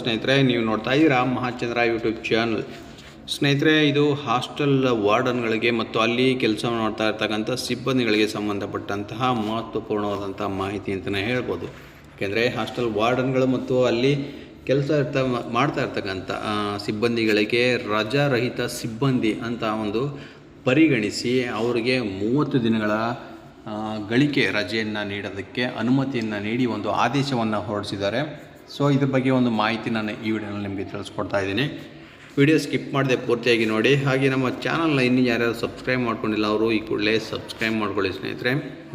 ಸ್ನೇಹಿತರೆ, ನೀವು ನೋಡ್ತಾ ಇದ್ದೀರಾ ಮಹಾಚಂದ್ರ ಯೂಟ್ಯೂಬ್ ಚಾನಲ್. ಸ್ನೇಹಿತರೆ, ಇದು ಹಾಸ್ಟೆಲ್ ವಾರ್ಡನ್ಗಳಿಗೆ ಮತ್ತು ಅಲ್ಲಿ ಕೆಲಸ ಮಾಡ್ತಾ ಇರ್ತಕ್ಕಂಥ ಸಿಬ್ಬಂದಿಗಳಿಗೆ ಸಂಬಂಧಪಟ್ಟಂತಹ ಮಹತ್ವಪೂರ್ಣವಾದಂಥ ಮಾಹಿತಿ ಅಂತಲೇ ಹೇಳ್ಬೋದು. ಯಾಕೆಂದರೆ ಹಾಸ್ಟೆಲ್ ವಾರ್ಡನ್ಗಳು ಮತ್ತು ಅಲ್ಲಿ ಕೆಲಸ ಇರ್ತ ಮಾಡ್ತಾ ಇರ್ತಕ್ಕಂಥ ಸಿಬ್ಬಂದಿಗಳಿಗೆ ರಜಾರಹಿತ ಸಿಬ್ಬಂದಿ ಅಂತ ಒಂದು ಪರಿಗಣಿಸಿ ಅವರಿಗೆ ಮೂವತ್ತು ದಿನಗಳ ಗಳಿಕೆ ರಜೆಯನ್ನು ನೀಡೋದಕ್ಕೆ ಅನುಮತಿಯನ್ನು ನೀಡಿ ಒಂದು ಆದೇಶವನ್ನು ಹೊರಡಿಸಿದ್ದಾರೆ. ಸೊ ಇದ್ರ ಬಗ್ಗೆ ಒಂದು ಮಾಹಿತಿ ನಾನು ಈ ವಿಡಿಯೋನಲ್ಲಿ ನಿಮಗೆ ತಿಳಿಸ್ಕೊಡ್ತಾ ಇದ್ದೀನಿ. ವಿಡಿಯೋ ಸ್ಕಿಪ್ ಮಾಡದೆ ಪೂರ್ತಿಯಾಗಿ ನೋಡಿ. ಹಾಗೆ ನಮ್ಮ ಚಾನಲ್ನ ಇನ್ನೂ ಯಾರ್ಯಾರು ಸಬ್ಸ್ಕ್ರೈಬ್ ಮಾಡ್ಕೊಂಡಿಲ್ಲ, ಅವರು ಈ ಕೂಡಲೇ ಸಬ್ಸ್ಕ್ರೈಬ್ ಮಾಡ್ಕೊಳ್ಳಿ ಸ್ನೇಹಿತರೆ.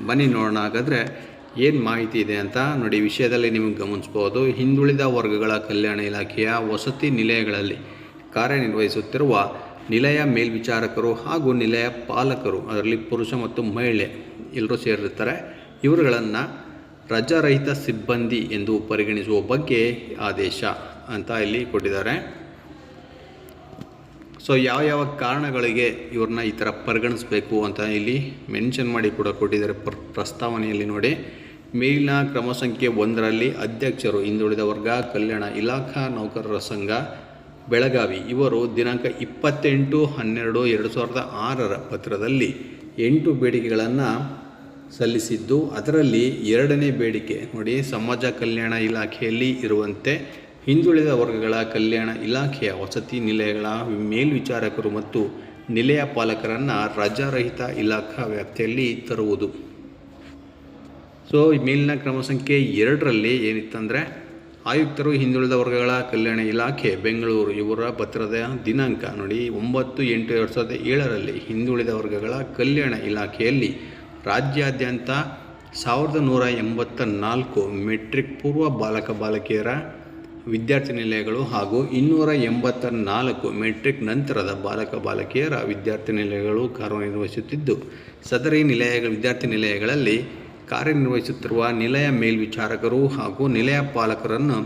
ಬನ್ನಿ ನೋಡೋಣ. ಹಾಗಾದರೆ ಏನು ಮಾಹಿತಿ ಇದೆ ಅಂತ ನೋಡಿ ವಿಷಯದಲ್ಲಿ ನಿಮಗೆ ಗಮನಿಸ್ಬೋದು. ಹಿಂದುಳಿದ ವರ್ಗಗಳ ಕಲ್ಯಾಣ ಇಲಾಖೆಯ ವಸತಿ ನಿಲಯಗಳಲ್ಲಿ ಕಾರ್ಯನಿರ್ವಹಿಸುತ್ತಿರುವ ನಿಲಯ ಮೇಲ್ವಿಚಾರಕರು ಹಾಗೂ ನಿಲಯ ಪಾಲಕರು, ಅದರಲ್ಲಿ ಪುರುಷ ಮತ್ತು ಮಹಿಳೆ, ಎಲ್ಲರೂ ಸೇರಿರ್ತಾರೆ. ಇವರುಗಳನ್ನು ರಜಾರಹಿತ ಸಿಬ್ಬಂದಿ ಎಂದು ಪರಿಗಣಿಸುವ ಬಗ್ಗೆ ಆದೇಶ ಅಂತ ಇಲ್ಲಿ ಕೊಟ್ಟಿದ್ದಾರೆ. ಸೊ ಯಾವ ಯಾವ ಕಾರಣಗಳಿಗೆ ಇವ್ರನ್ನ ಈ ಥರ ಪರಿಗಣಿಸಬೇಕು ಅಂತ ಇಲ್ಲಿ ಮೆನ್ಷನ್ ಮಾಡಿ ಕೂಡ ಕೊಟ್ಟಿದ್ದಾರೆ ಪ್ರ, ಪ್ರಸ್ತಾವನೆಯಲ್ಲಿ ನೋಡಿ. ಮೇಲಿನ ಕ್ರಮ ಸಂಖ್ಯೆ ಒಂದರಲ್ಲಿ ಅಧ್ಯಕ್ಷರು, ಹಿಂದುಳಿದ ವರ್ಗ, ಕಲ್ಯಾಣ ಇಲಾಖಾ ನೌಕರರ ಸಂಘ, ಬೆಳಗಾವಿ. ಇವರು ದಿನಾಂಕ ಇಪ್ಪತ್ತೆಂಟು ಹನ್ನೆರಡು ಎರಡು ಸಾವಿರದ ಆರರ ಪತ್ರದಲ್ಲಿ ಎಂಟು ಬೇಡಿಕೆಗಳನ್ನು ಸಲ್ಲಿಸಿದ್ದು. ಅದರಲ್ಲಿ ಎರಡನೇ ಬೇಡಿಕೆ, ನೋಡಿ, ಸಮಾಜ ಕಲ್ಯಾಣ ಇಲಾಖೆಯಲ್ಲಿ ಇರುವಂತೆ ಹಿಂದುಳಿದ ವರ್ಗಗಳ ಕಲ್ಯಾಣ ಇಲಾಖೆಯ ವಸತಿ ನಿಲಯಗಳ ಮೇಲ್ವಿಚಾರಕರು ಮತ್ತು ನಿಲಯ ಪಾಲಕರನ್ನು ರಜಾರಹಿತ ಇಲಾಖಾ ವ್ಯಾಪ್ತಿಯಲ್ಲಿ ತರುವುದು. ಸೊ ಮೇಲಿನ ಕ್ರಮ ಸಂಖ್ಯೆ ಎರಡರಲ್ಲಿ ಏನಿತ್ತಂದರೆ, ಆಯುಕ್ತರು ಹಿಂದುಳಿದ ವರ್ಗಗಳ ಕಲ್ಯಾಣ ಇಲಾಖೆ, ಬೆಂಗಳೂರು, ಇವರ ಪತ್ರದ ದಿನಾಂಕ, ನೋಡಿ, ಒಂಬತ್ತು ಎಂಟು ಎರಡು ಸಾವಿರದ ಏಳರಲ್ಲಿ ಹಿಂದುಳಿದ ವರ್ಗಗಳ ಕಲ್ಯಾಣ ಇಲಾಖೆಯಲ್ಲಿ ರಾಜ್ಯಾದ್ಯಂತ ಸಾವಿರದ ನೂರ ಎಂಬತ್ತ ನಾಲ್ಕು ಮೆಟ್ರಿಕ್ ಪೂರ್ವ ಬಾಲಕ ಬಾಲಕಿಯರ ವಿದ್ಯಾರ್ಥಿ ನಿಲಯಗಳು ಹಾಗೂ ಇನ್ನೂರ ಎಂಬತ್ತ ನಾಲ್ಕು ಮೆಟ್ರಿಕ್ ನಂತರದ ಬಾಲಕ ಬಾಲಕಿಯರ ವಿದ್ಯಾರ್ಥಿ ನಿಲಯಗಳು ಕಾರ್ಯನಿರ್ವಹಿಸುತ್ತಿದ್ದು, ಸದರಿ ನಿಲಯಗಳ ವಿದ್ಯಾರ್ಥಿ ನಿಲಯಗಳಲ್ಲಿ ಕಾರ್ಯನಿರ್ವಹಿಸುತ್ತಿರುವ ನಿಲಯ ಮೇಲ್ವಿಚಾರಕರು ಹಾಗೂ ನಿಲಯ ಪಾಲಕರನ್ನು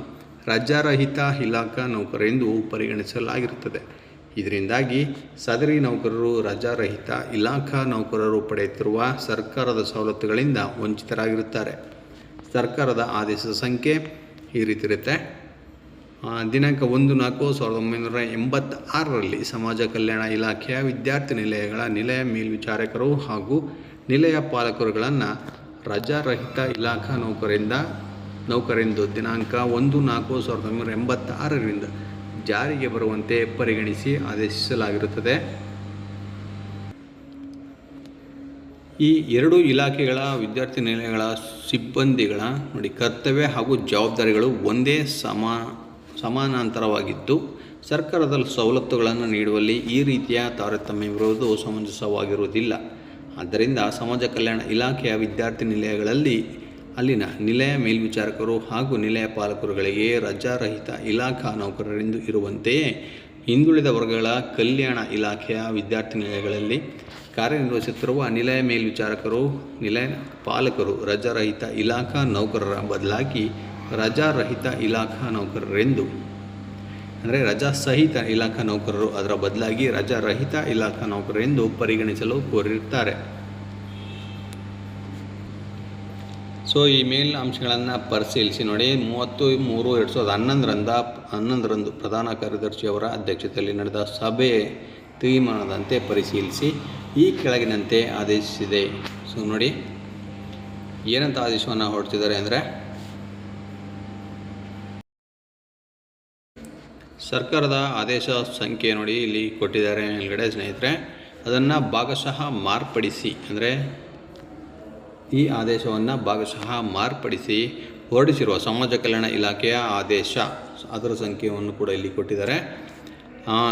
ರಜಾರಹಿತ ಇಲಾಖಾ ನೌಕರೆಂದು ಪರಿಗಣಿಸಲಾಗಿರುತ್ತದೆ. ಇದರಿಂದಾಗಿ ಸದರಿ ನೌಕರರು ರಜಾರಹಿತ ಇಲಾಖಾ ನೌಕರರು ಪಡೆಯುತ್ತಿರುವ ಸರ್ಕಾರದ ಸವಲತ್ತುಗಳಿಂದ ವಂಚಿತರಾಗಿರುತ್ತಾರೆ. ಸರ್ಕಾರದ ಆದೇಶದ ಸಂಖ್ಯೆ ಈ ರೀತಿ ಇರುತ್ತೆ. ದಿನಾಂಕ ಒಂದು ನಾಲ್ಕು ಸಾವಿರದ ಒಂಬೈನೂರ ಎಂಬತ್ತಾರರಲ್ಲಿ ಸಮಾಜ ಕಲ್ಯಾಣ ಇಲಾಖೆಯ ವಿದ್ಯಾರ್ಥಿ ನಿಲಯಗಳ ನಿಲಯ ಮೇಲ್ವಿಚಾರಕರು ಹಾಗೂ ನಿಲಯ ಪಾಲಕರುಗಳನ್ನು ರಜಾರಹಿತ ಇಲಾಖಾ ನೌಕರಿಂದ, ನೌಕರೆಂದು ದಿನಾಂಕ ಒಂದು ನಾಲ್ಕು ಸಾವಿರದ ಒಂಬೈನೂರ ಎಂಬತ್ತಾರರಿಂದ ಜಾರಿಗೆ ಬರುವಂತೆ ಪರಿಗಣಿಸಿ ಆದೇಶಿಸಲಾಗಿರುತ್ತದೆ. ಈ ಎರಡು ಇಲಾಖೆಗಳ ವಿದ್ಯಾರ್ಥಿ ನಿಲಯಗಳ ಸಿಬ್ಬಂದಿಗಳ ನೋಡಿ ಕರ್ತವ್ಯ ಹಾಗೂ ಜವಾಬ್ದಾರಿಗಳು ಒಂದೇ ಸಮಾ, ಸಮಾನಾಂತರವಾಗಿದ್ದು, ಸರ್ಕಾರದ ಸವಲತ್ತುಗಳನ್ನು ನೀಡುವಲ್ಲಿ ಈ ರೀತಿಯ ತಾರತಮ್ಯವಿರುವುದು ಸಮಂಜಸವಾಗಿರುವುದಿಲ್ಲ. ಆದ್ದರಿಂದ ಸಮಾಜ ಕಲ್ಯಾಣ ಇಲಾಖೆಯ ವಿದ್ಯಾರ್ಥಿ ನಿಲಯಗಳಲ್ಲಿ ಅಲ್ಲಿನ ನಿಲಯ ಮೇಲ್ವಿಚಾರಕರು ಹಾಗೂ ನಿಲಯ ಪಾಲಕರುಗಳಿಗೆ ರಜಾರಹಿತ ಇಲಾಖಾ ನೌಕರರೆಂದು ಇರುವಂತೆಯೇ ಹಿಂದುಳಿದ ವರ್ಗಗಳ ಕಲ್ಯಾಣ ಇಲಾಖೆಯ ವಿದ್ಯಾರ್ಥಿ ನಿಲಯಗಳಲ್ಲಿ ಕಾರ್ಯನಿರ್ವಹಿಸುತ್ತಿರುವ ನಿಲಯ ಮೇಲ್ವಿಚಾರಕರು, ನಿಲಯ ಪಾಲಕರು ರಜಾರಹಿತ ಇಲಾಖಾ ನೌಕರರ ಬದಲಾಗಿ ರಜಾರಹಿತ ಇಲಾಖಾ ನೌಕರರೆಂದು, ಅಂದರೆ ರಜಾ ಸಹಿತ ಇಲಾಖಾ ನೌಕರರು ಅದರ ಬದಲಾಗಿ ರಜಾರಹಿತ ಇಲಾಖಾ ನೌಕರರೆಂದು ಪರಿಗಣಿಸಲು ಕೋರಿರುತ್ತಾರೆ. ಸೊ ಈ ಮೇಲಿನ ಅಂಶಗಳನ್ನು ಪರಿಶೀಲಿಸಿ ನೋಡಿ. ಮೂವತ್ತು ಮೂರು ಎರಡು ಸಾವಿರದ ಹನ್ನೊಂದರಿಂದ ಹನ್ನೊಂದರಂದು ಪ್ರಧಾನ ಕಾರ್ಯದರ್ಶಿಯವರ ಅಧ್ಯಕ್ಷತೆಯಲ್ಲಿ ನಡೆದ ಸಭೆ ತೀರ್ಮಾನದಂತೆ ಪರಿಶೀಲಿಸಿ ಈ ಕೆಳಗಿನಂತೆ ಆದೇಶಿಸಿದೆ. ಸೊ ನೋಡಿ. ಏನಂತ ಆದೇಶವನ್ನು ಹೊರಡ್ತಿದ್ದಾರೆ ಅಂದರೆ, ಸರ್ಕಾರದ ಆದೇಶ ಸಂಖ್ಯೆ ನೋಡಿ ಇಲ್ಲಿ ಕೊಟ್ಟಿದ್ದಾರೆ ಮೇಲ್ಗಡೆ ಸ್ನೇಹಿತರೆ. ಅದನ್ನು ಭಾಗಶಃ ಮಾರ್ಪಡಿಸಿ ಅಂದರೆ ಈ ಆದೇಶವನ್ನು ಭಾಗಶಃ ಮಾರ್ಪಡಿಸಿ ಹೊರಡಿಸಿರುವ ಸಮಾಜ ಕಲ್ಯಾಣ ಇಲಾಖೆಯ ಆದೇಶ. ಅದರ ಸಂಖ್ಯೆಯನ್ನು ಕೂಡ ಇಲ್ಲಿ ಕೊಟ್ಟಿದ್ದಾರೆ.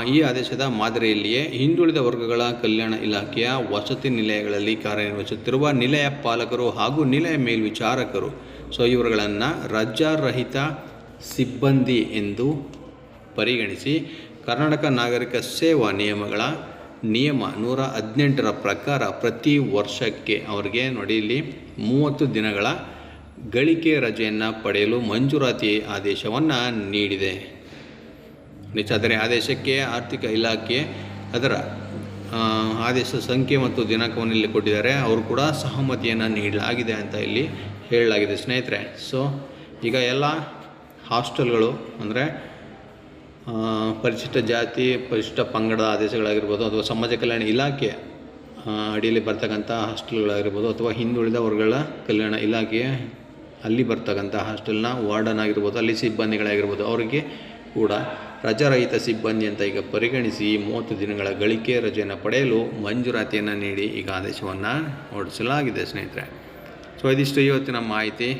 ಈ ಆದೇಶದ ಮಾದರಿಯಲ್ಲಿಯೇ ಹಿಂದುಳಿದ ವರ್ಗಗಳ ಕಲ್ಯಾಣ ಇಲಾಖೆಯ ವಸತಿ ನಿಲಯಗಳಲ್ಲಿ ಕಾರ್ಯನಿರ್ವಹಿಸುತ್ತಿರುವ ನಿಲಯ ಪಾಲಕರು ಹಾಗೂ ನಿಲಯ ಮೇಲ್ವಿಚಾರಕರು. ಸೊ ಇವರುಗಳನ್ನು ರಜಾರಹಿತ ಸಿಬ್ಬಂದಿ ಎಂದು ಪರಿಗಣಿಸಿ ಕರ್ನಾಟಕ ನಾಗರಿಕ ಸೇವಾ ನಿಯಮಗಳ ನಿಯಮ ನೂರ ಹದಿನೆಂಟರ ಪ್ರಕಾರ ಪ್ರತಿ ವರ್ಷಕ್ಕೆ ಅವರಿಗೆ ನೋಡಿ ಇಲ್ಲಿ ಮೂವತ್ತು ದಿನಗಳ ಗಳಿಕೆ ರಜೆಯನ್ನು ಪಡೆಯಲು ಮಂಜೂರಾತಿ ಆದೇಶವನ್ನು ನೀಡಿದೆ. ಆದರೆ ಆದೇಶಕ್ಕೆ ಆರ್ಥಿಕ ಇಲಾಖೆ ಅದರ ಆದೇಶ ಸಂಖ್ಯೆ ಮತ್ತು ದಿನಾಂಕವನ್ನು ಇಲ್ಲಿ ಕೊಟ್ಟಿದ್ದಾರೆ. ಅವರು ಕೂಡ ಸಹಮತಿಯನ್ನು ನೀಡಲಾಗಿದೆ ಅಂತ ಇಲ್ಲಿ ಹೇಳಲಾಗಿದೆ ಸ್ನೇಹಿತರೆ. ಸೊ ಈಗ ಎಲ್ಲ ಹಾಸ್ಟೆಲ್ಗಳು ಅಂದರೆ ಪರಿಶಿಷ್ಟ ಜಾತಿ, ಪರಿಶಿಷ್ಟ ಪಂಗಡದ ಆದೇಶಗಳಾಗಿರ್ಬೋದು ಅಥವಾ ಸಮಾಜ ಕಲ್ಯಾಣ ಇಲಾಖೆ ಅಡಿಯಲ್ಲಿ ಬರ್ತಕ್ಕಂಥ ಹಾಸ್ಟೆಲ್ಗಳಾಗಿರ್ಬೋದು ಅಥವಾ ಹಿಂದುಳಿದ ವರ್ಗಗಳ ಕಲ್ಯಾಣ ಇಲಾಖೆ, ಅಲ್ಲಿ ಬರ್ತಕ್ಕಂಥ ಹಾಸ್ಟೆಲ್ನ ವಾರ್ಡನ್ ಆಗಿರ್ಬೋದು, ಅಲ್ಲಿ ಸಿಬ್ಬಂದಿಗಳಾಗಿರ್ಬೋದು, ಅವರಿಗೆ ಕೂಡ ರಜಾರಹಿತ ಸಿಬ್ಬಂದಿ ಅಂತ ಈಗ ಪರಿಗಣಿಸಿ ಮೂವತ್ತು ದಿನಗಳ ಗಳಿಕೆ ರಜೆಯನ್ನು ಪಡೆಯಲು ಮಂಜೂರಾತಿಯನ್ನು ನೀಡಿ ಈಗ ಆದೇಶವನ್ನು ಹೊರಡಿಸಲಾಗಿದೆ, ಸ್ನೇಹಿತರೆ. ಸೊ, ಇದಿಷ್ಟು ಇವತ್ತಿನ ಮಾಹಿತಿ.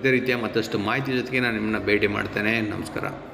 ಇದೇ ರೀತಿಯ ಮತ್ತಷ್ಟು ಮಾಹಿತಿ ಜೊತೆಗೆ ನಾನು ನಿಮ್ಮನ್ನ ಭೇಟಿ ಮಾಡ್ತೇನೆ. ನಮಸ್ಕಾರ.